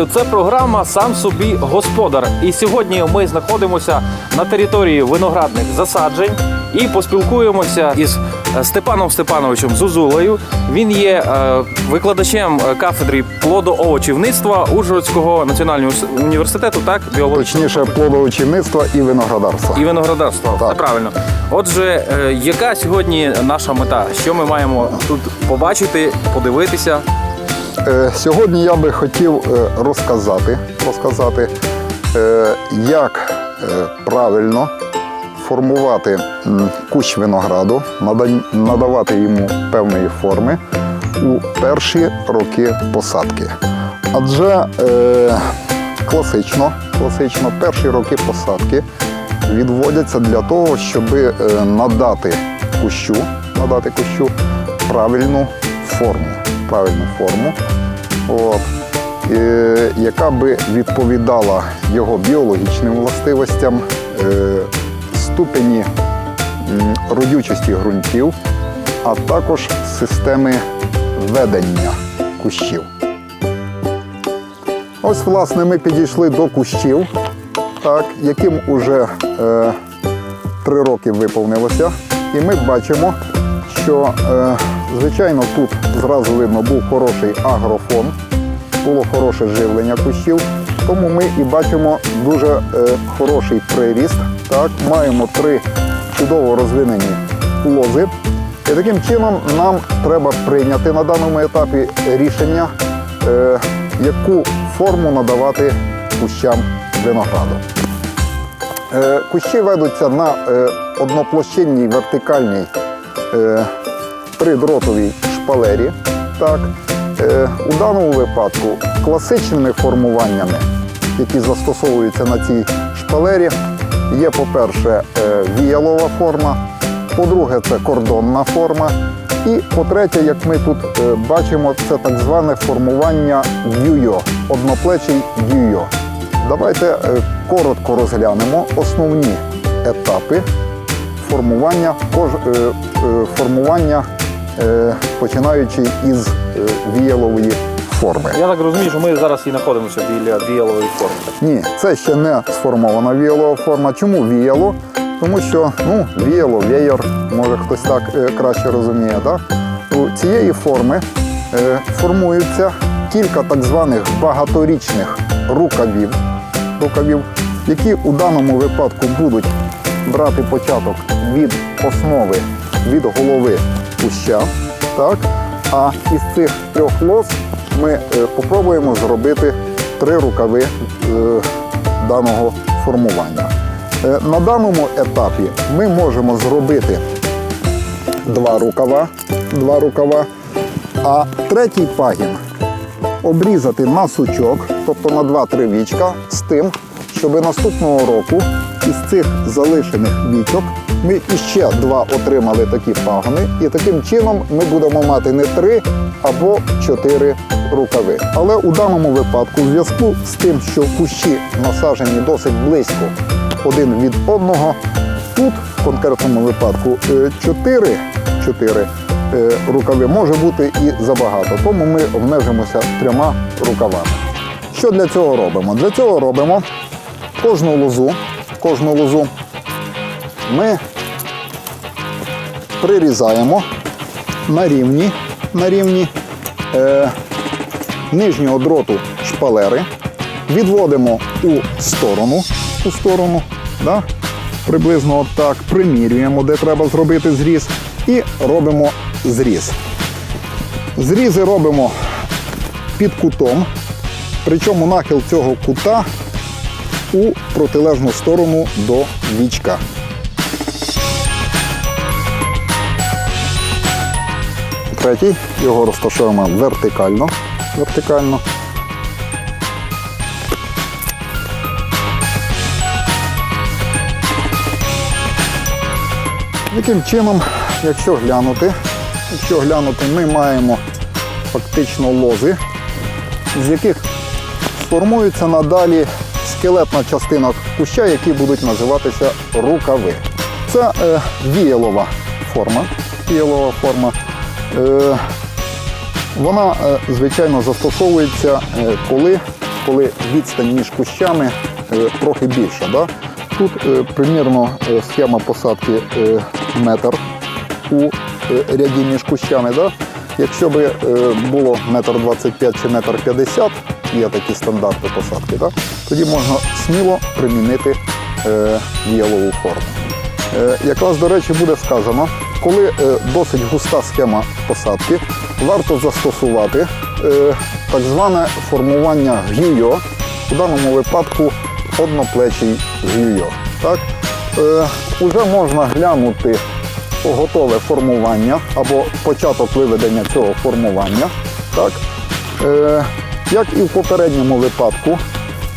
Вітаю! Це програма Сам собі господар. І сьогодні ми знаходимося на території виноградних засаджень і поспілкуємося із е, Степаном Степановичем Зузулею. Він є е, викладачем е, кафедри плодоовочівництва Ужгородського національного університету, так Точніше, плодоочівництва і виноградарства. і виноградарства. Так. Це правильно. Отже, яка сьогодні наша мета? Що ми маємо тут побачити, подивитися? Е, Сьогодні я би хотів е, розказати, розказати е, як правильно формувати кущ винограду, надавати йому певної форми у перші роки посадки. Адже класично, класично перші роки посадки відводяться для того, щоб надати кущу, надати кущу правильну форму. Правильну форму, от, е, яка би відповідала його біологічним властивостям, е, ступені родючості ґрунтів, а також системи ведення кущів. Ось, власне, ми підійшли до кущів, так, яким уже е, три роки виповнилося. І ми бачимо, що, е, звичайно, тут зразу видно був хороший агрофон, було хороше живлення кущів. Тому ми і бачимо дуже е, хороший приріст. Так, маємо три чудово розвинені лози. І таким чином нам треба прийняти на даному етапі рішення, е, яку форму надавати кущам винограду. Е, Кущі ведуться на е, одноплощинній вертикальній е, придротовій шпалері. Так. Е, У даному випадку класичними формуваннями, які застосовуються на цій шпалері, є, по-перше, е, віялова форма, по-друге, це кордонна форма. І по-третє, як ми тут е, бачимо, це так зване формування дюйо, одноплечий дюйо. Давайте коротко розглянемо основні етапи формування, формування починаючи із е, віялової форми. Я так розумію, що ми зараз і знаходимося біля віялової форми. Ні, це ще не сформована віялова форма. Чому віяло? Тому що ну, віяло, веєр, може хтось так е, краще розуміє. Да? У цієї форми е, формуються кілька так званих багаторічних рукавів, рукавів, які у даному випадку будуть брати початок від основи, від голови куща. Так? А із цих трьох лоз ми е, попробуємо зробити три рукави е, даного формування. Е, на даному етапі ми можемо зробити два рукава, два рукава, а третій пагін обрізати на сучок, тобто на 2-3 вічка, з тим, щоб наступного року із цих залишених вічок ми іще два отримали такі пагони, і таким чином ми будемо мати не три або чотири рукави. Але у даному випадку, в зв'язку з тим, що кущі насаджені досить близько один від одного, тут в конкретному випадку е, чотири, чотири е, рукави може бути і забагато, тому ми обмежимося трьома рукавами. Що для цього робимо? Для цього робимо кожну лозу, кожну лозу ми прирізаємо на рівні, на рівні е, нижнього дроту шпалери, відводимо у сторону, у сторону, да? приблизно от так, примірюємо, де треба зробити зріз, і робимо зріз. Зрізи робимо під кутом, причому нахил цього кута у протилежну сторону до вічка. Третій його розташуємо вертикально. вертикально. Яким чином, якщо глянути, якщо глянути, ми маємо фактично лози, з яких сформується надалі скелетна частина куща, які будуть називатися рукави. Це е, віялова форма. Віялова форма. Е, вона, е, звичайно, застосовується, е, коли коли відстань між кущами трохи більша. Да? Тут примірно схема посадки метр у ряді між кущами. Да? Якщо е, було метр 25 чи метр 50, є такі стандарти посадки, да? тоді можна сміло примінити віялову форму. Якраз, до речі, буде сказано, коли е, досить густа схема посадки, варто застосувати е, так зване формування гюйо, у даному випадку одноплечий гюйо. Так? Е, Уже можна глянути готове формування або початок виведення цього формування. Так? Як і в попередньому випадку,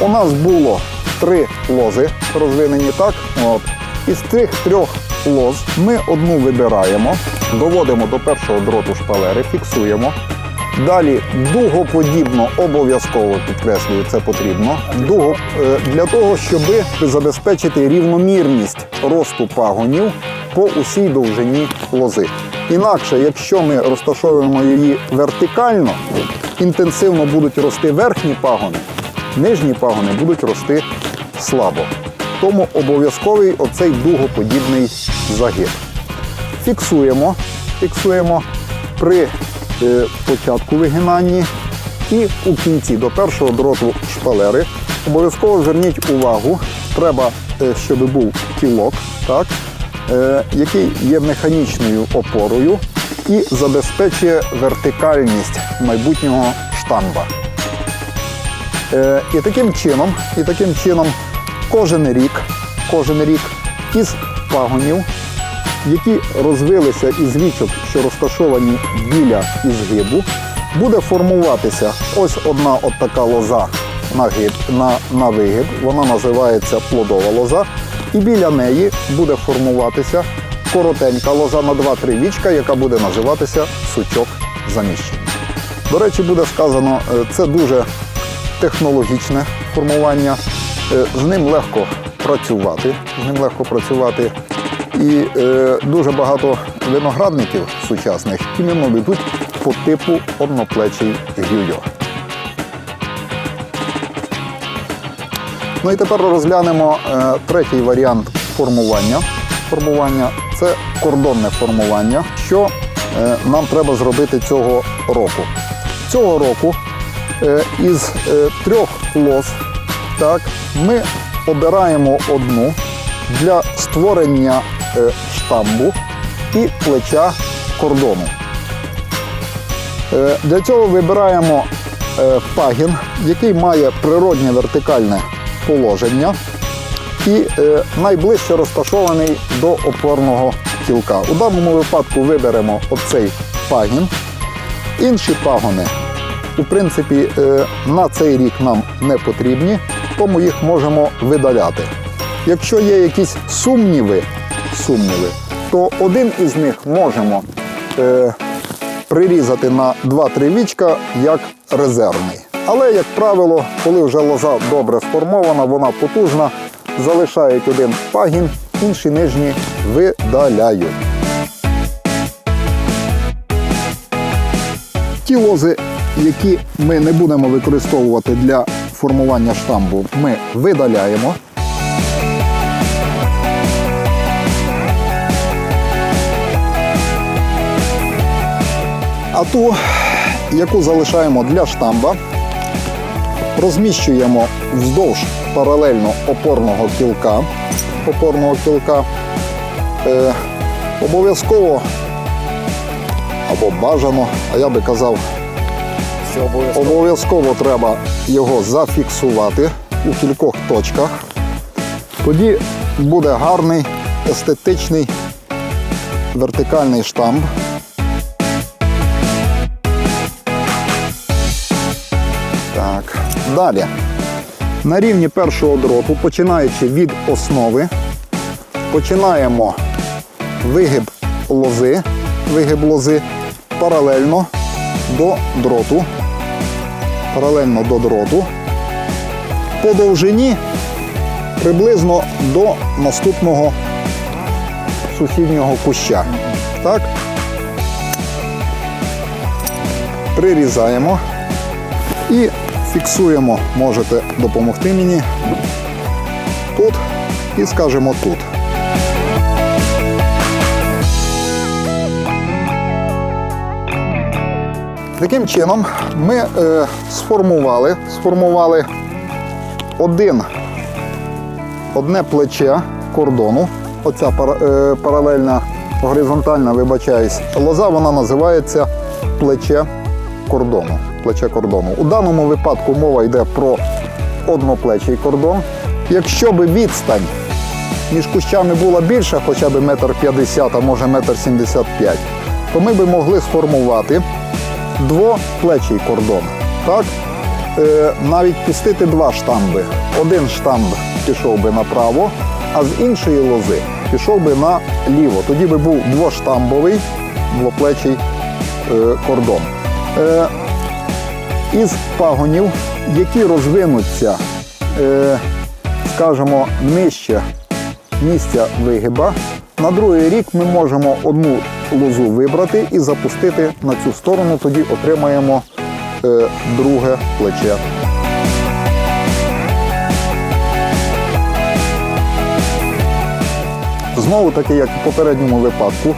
у нас було три лози розвинені так. От. Із цих трьох лоз ми одну вибираємо, доводимо до першого дроту шпалери, фіксуємо. Далі дугоподібно обов'язково підкреслюю, це потрібно. Дуго е, для того, щоб забезпечити рівномірність росту пагонів по усій довжині лози. Інакше, якщо ми розташовуємо її вертикально, інтенсивно будуть рости верхні пагони, нижні пагони будуть рости слабо. Тому обов'язковий оцей дугоподібний загиб. Фіксуємо, фіксуємо при е, початку вигинання і у кінці до першого дроту шпалери. Обов'язково зверніть увагу, треба, е, щоб був кілок, так, е, який є механічною опорою і забезпечує вертикальність майбутнього штамба. І таким чином, і таким чином кожен рік, кожен рік із пагонів, які розвилися із вічок, що розташовані біля ізгибу, буде формуватися ось одна от така лоза на, гиб, на, на вигиб, вона називається плодова лоза, і біля неї буде формуватися коротенька лоза на 2-3 вічка, яка буде називатися сучок заміщення. До речі, буде сказано, е, це дуже технологічне формування. Е, З ним легко працювати. З ним легко працювати. І е, дуже багато виноградників сучасних іменно ведуть по типу одноплечий гюйо. Ну і тепер розглянемо е, третій варіант формування. Формування це кордонне формування, що е, нам треба зробити цього року. Цього року е, із е, трьох лоз так, ми обираємо одну для створення е, штамбу і плеча кордону. Е, Для цього вибираємо е, пагін, який має природнє вертикальне положення і найближче розташований до опорного кілка. У даному випадку виберемо оцей пагін. Інші пагони, у принципі, на цей рік нам не потрібні, тому їх можемо видаляти. Якщо є якісь сумніви, сумніви то один із них можемо е, прирізати на 2-3 вічка як резервний. Але, як правило, коли вже лоза добре сформована, вона потужна, залишають один пагін, інші нижні видаляють. Ті лози, які ми не будемо використовувати для формування штамбу, ми видаляємо. А ту, яку залишаємо для штамба, розміщуємо вздовж паралельно опорного кілка. Опорного кілка е, обов'язково або бажано, а я би казав, Що обов'язково. обов'язково треба його зафіксувати у кількох точках. Тоді буде гарний естетичний вертикальний штамп. Так, далі. На рівні першого дроту, починаючи від основи, починаємо вигиб лози, вигиб лози паралельно до дроту. Паралельно до дроту. По довжині приблизно до наступного сусіднього куща. Так? Прирізаємо і фіксуємо, можете допомогти мені тут і скажемо тут. Таким чином ми е, сформували, сформували один, одне плече кордону. Оця пара- е, паралельна горизонтальна, вибачаюсь, лоза вона називається плече кордону. Плече кордону. У даному випадку мова йде про одноплечий кордон. Якщо би відстань між кущами була більша, хоча б метр п'ятдесят, а може метр сімдесят п'ять, то ми би могли сформувати двоплечий кордон. Так? Е, навіть пустити два штамби. Один штамб пішов би направо, а з іншої лози пішов би наліво. Тоді би був двоштамбовий двоплечий е, кордон. Е, із пагонів, які розвинуться, скажімо, нижче місця вигиба. На другий рік ми можемо одну лозу вибрати і запустити на цю сторону, тоді отримаємо е, друге плече. Знову таки, як в попередньому випадку,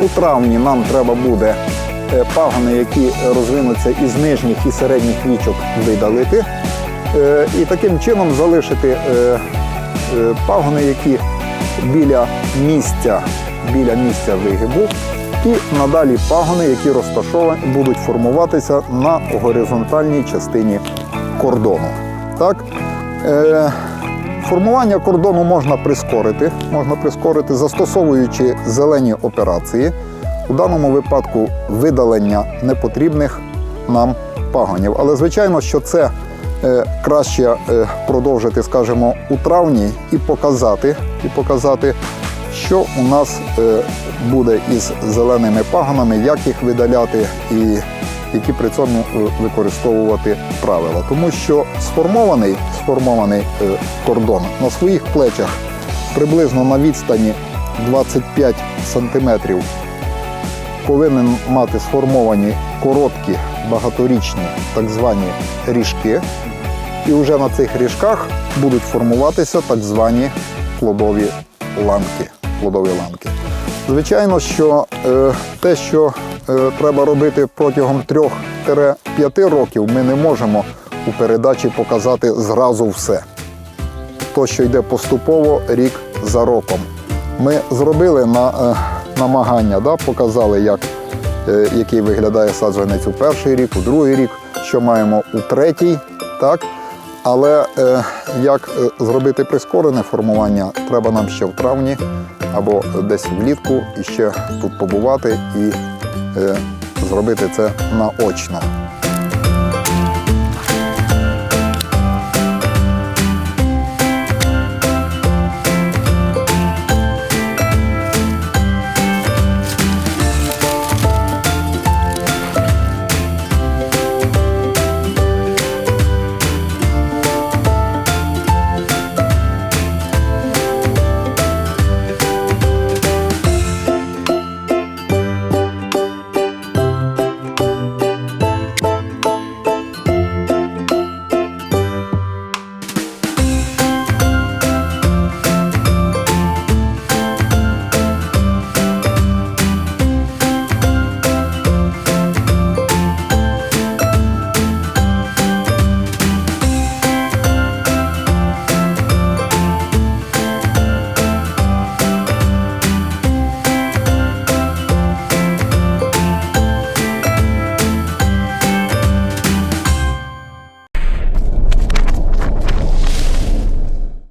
у травні нам треба буде е, пагони, які розвинуться із нижніх і середніх вічок, видалити. Е, І таким чином залишити е, пагони, які біля місця, біля місця вигибу, і надалі пагони, які розташовані, будуть формуватися на горизонтальній частині кордону. Так? Е, Формування кордону можна прискорити, можна прискорити, застосовуючи зелені операції. У даному випадку видалення непотрібних нам пагонів. Але звичайно, що це краще е, продовжити, скажімо, у травні і показати, і показати, що у нас е, буде із зеленими пагонами, як їх видаляти і які при цьому е, використовувати правила. Тому що сформований, сформований е, кордон на своїх плечах приблизно на відстані 25 сантиметрів повинен мати сформовані короткі багаторічні так звані ріжки. І вже на цих ріжках будуть формуватися так звані плодові ланки. Плодові ланки. Звичайно, що е, те, що е, треба робити протягом 3-5 років, ми не можемо у передачі показати зразу все. То, що йде поступово рік за роком. Ми зробили на, е, намагання, да, показали, як, е, який виглядає саджанець у перший рік, у другий рік, що маємо у третій. Так? Але е, як е, зробити прискорене формування, треба нам ще в травні або десь влітку і ще тут побувати і е, зробити це наочно.